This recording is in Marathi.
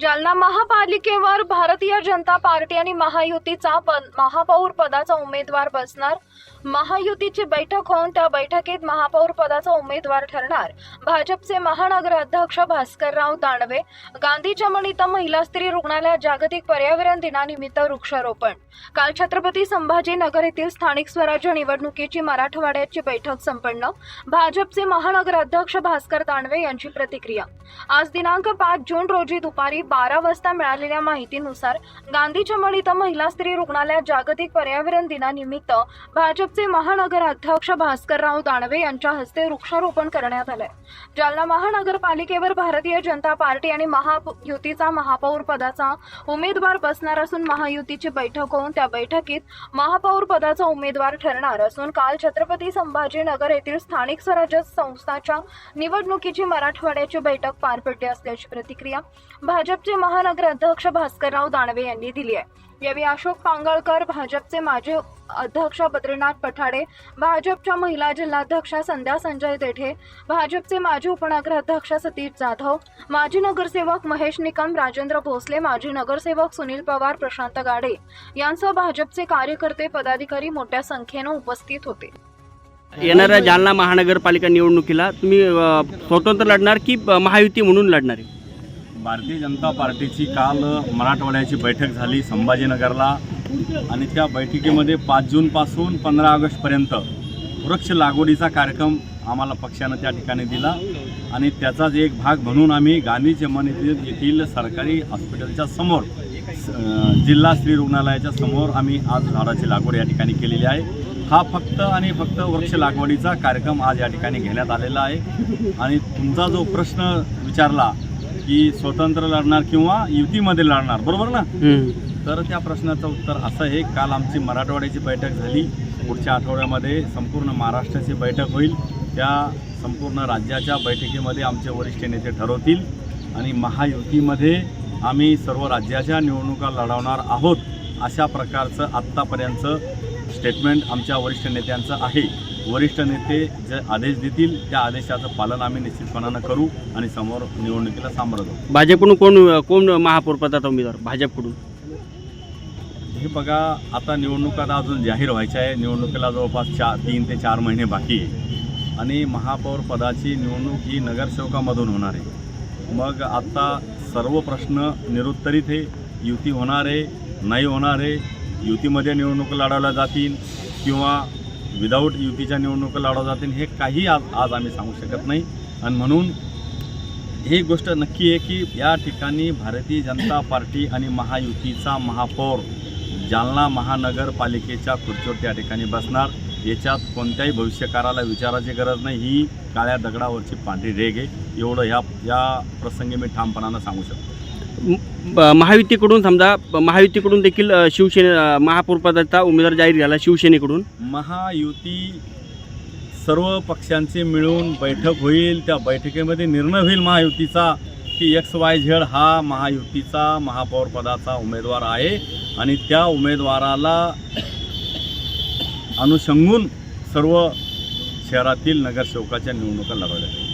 जालना महापालिकेवर भारतीय जनता पार्टी आणि महायुतीचा पद महापौर पदाचा उमेदवार बसणार. महायुतीची बैठक होऊन त्या बैठकीत महापौर पदाचा उमेदवार ठरणार. भाजपचे महानगर अध्यक्ष भास्करराव दानवे गांधी चमन महिला स्त्री रुग्णालयात जागतिक पर्यावरण दिनानिमित्त वृक्षारोपण. काल छत्रपती संभाजीनगर येथील स्थानिक स्वराज्य निवडणुकीची मराठवाड्याची बैठक संपन्न. भाजपचे महानगर अध्यक्ष भास्कर दानवे यांची प्रतिक्रिया. आज दिनांक पाच जून रोजी दुपारी बारा वाजता मिळालेल्या माहितीनुसार गांधी चमड इथं महिला स्त्री रुग्णालयात जागतिक पर्यावरण दिनानिमित्त भाजपचे महानगर अध्यक्ष भास्करराव दानवे यांच्या हस्ते वृक्षारोपण करण्यात आलंय. जालना महानगरपालिकेवर भारतीय जनता पार्टी आणि महायुतीचा महापौर पदाचा उमेदवार बसणार असून महायुतीची बैठक होऊन त्या बैठकीत महापौर पदाचा उमेदवार ठरणार असून काल छत्रपती संभाजीनगर येथील स्थानिक स्वराज्य संस्थाच्या निवडणुकीची मराठवाड्याची बैठक पार पडले असल्याची प्रतिक्रिया भाजपचे महानगर अध्यक्ष भास्करराव दानवे यांनी दिली आहे. यावेळी अशोक पांगळकर भाजपचे माजी अध्यक्ष बद्रीनाथ पठाडे भाजपच्या महिला जिल्हाध्यक्षा संध्या संजय देठे भाजपचे माजी उपनगराध्यक्ष सतीश जाधव माजी नगरसेवक महेश निकम राजेंद्र भोसले माजी नगरसेवक सुनील पवार प्रशांत गाडे यांसह भाजपचे कार्यकर्ते पदाधिकारी मोठ्या संख्येनं उपस्थित होते. येणाऱ्या जालना महानगरपालिका निवडणुकीला तुम्ही अ, स्वतंत्र लढणार की अ, महायुती म्हणून लढणार आहे? भारतीय जनता पार्टीची काल मराठवाड्याची बैठक झाली संभाजीनगरला. आणि त्या बैठकीमध्ये पाच जूनपासून पंधरा ऑगस्टपर्यंत वृक्ष लागवडीचा कार्यक्रम आम्हाला पक्षानं त्या ठिकाणी दिला. आणि त्याचाच एक भाग म्हणून आम्ही गांधी चमन येथील येथील सरकारी हॉस्पिटलच्या समोर जिल्हा स्त्री रुग्णालयाच्या समोर आम्ही आज झाडाची लागवड या ठिकाणी केलेली आहे. हा फक्त आणि फक्त वृक्ष लागवडीचा कार्यक्रम आज या ठिकाणी घेण्यात आलेला आहे. आणि तुमचा जो प्रश्न विचारला की स्वतंत्र लढणार किंवा युतीमध्ये लढणार बरोबर ना? तर त्या प्रश्नाचं उत्तर असं आहे काल आमची मराठवाड्याची बैठक झाली. पुढच्या आठवड्यामध्ये संपूर्ण महाराष्ट्राची बैठक होईल. त्या संपूर्ण राज्याच्या बैठकीमध्ये आमचे वरिष्ठ नेते ठरवतील. आणि महायुतीमध्ये आम्ही सर्व राज्याच्या निवडणुका लढवणार आहोत अशा प्रकारचं आत्तापर्यंतचं स्टेटमेंट आमच्या वरिष्ठ नेत्यांचं आहे. वरिष्ठ नेते जे आदेश देतील त्या आदेशाचं पालन आम्ही निश्चितपणानं करू आणि समोर निवडणुकीला सामोरं जाऊ. भाजपकडून कोण कोण महापौर पदाचा उमेदवार? भाजपकडून. हे बघा आता निवडणूक आता अजून जाहीर व्हायच्या आहे. निवडणुकीला जवळपास चार तीन ते चार महिने बाकी आहे. आणि महापौर पदाची निवडणूक ही नगरसेवकामधून होणार आहे. मग आता सर्व प्रश्न निरुत्तरित आहे. युती होणार आहे नाही होणार आहे. युतीमध्ये निवडणूक लढवल्या जातील किंवा विदाऊट युतीच्या निवडणुका लढवल्या जातील हे काही आज आज आम्ही सांगू शकत नाही. आणि म्हणून ही गोष्ट नक्की आहे की या ठिकाणी भारतीय जनता पार्टी आणि महायुतीचा महापौर जालना महानगरपालिकेच्या खुर्चीवर त्या ठिकाणी बसणार. याच्यात कोणत्याही भविष्यकाराला विचाराची गरज नाही. ही काळ्या दगडावरची पांढरी रेग आहे. एवढं ह्या या प्रसंगी मी ठामपणानं सांगू शकतो. महायुतीकडून समजा महायुतीकडून देखील शिवसेने महापौरपदाचा उमेदवार जाहीर झाला शिवसेनेकडून. महायुती सर्व पक्षांचे मिळून बैठक होईल. त्या बैठकीमध्ये निर्णय होईल महायुतीचा की एक्स वाय झेड हा महायुतीचा महापौरपदाचा उमेदवार आहे. आणि त्या उमेदवाराला अनुषंगून सर्व शहरातील नगरसेवकाच्या निवडणुका लढवल्या जातील.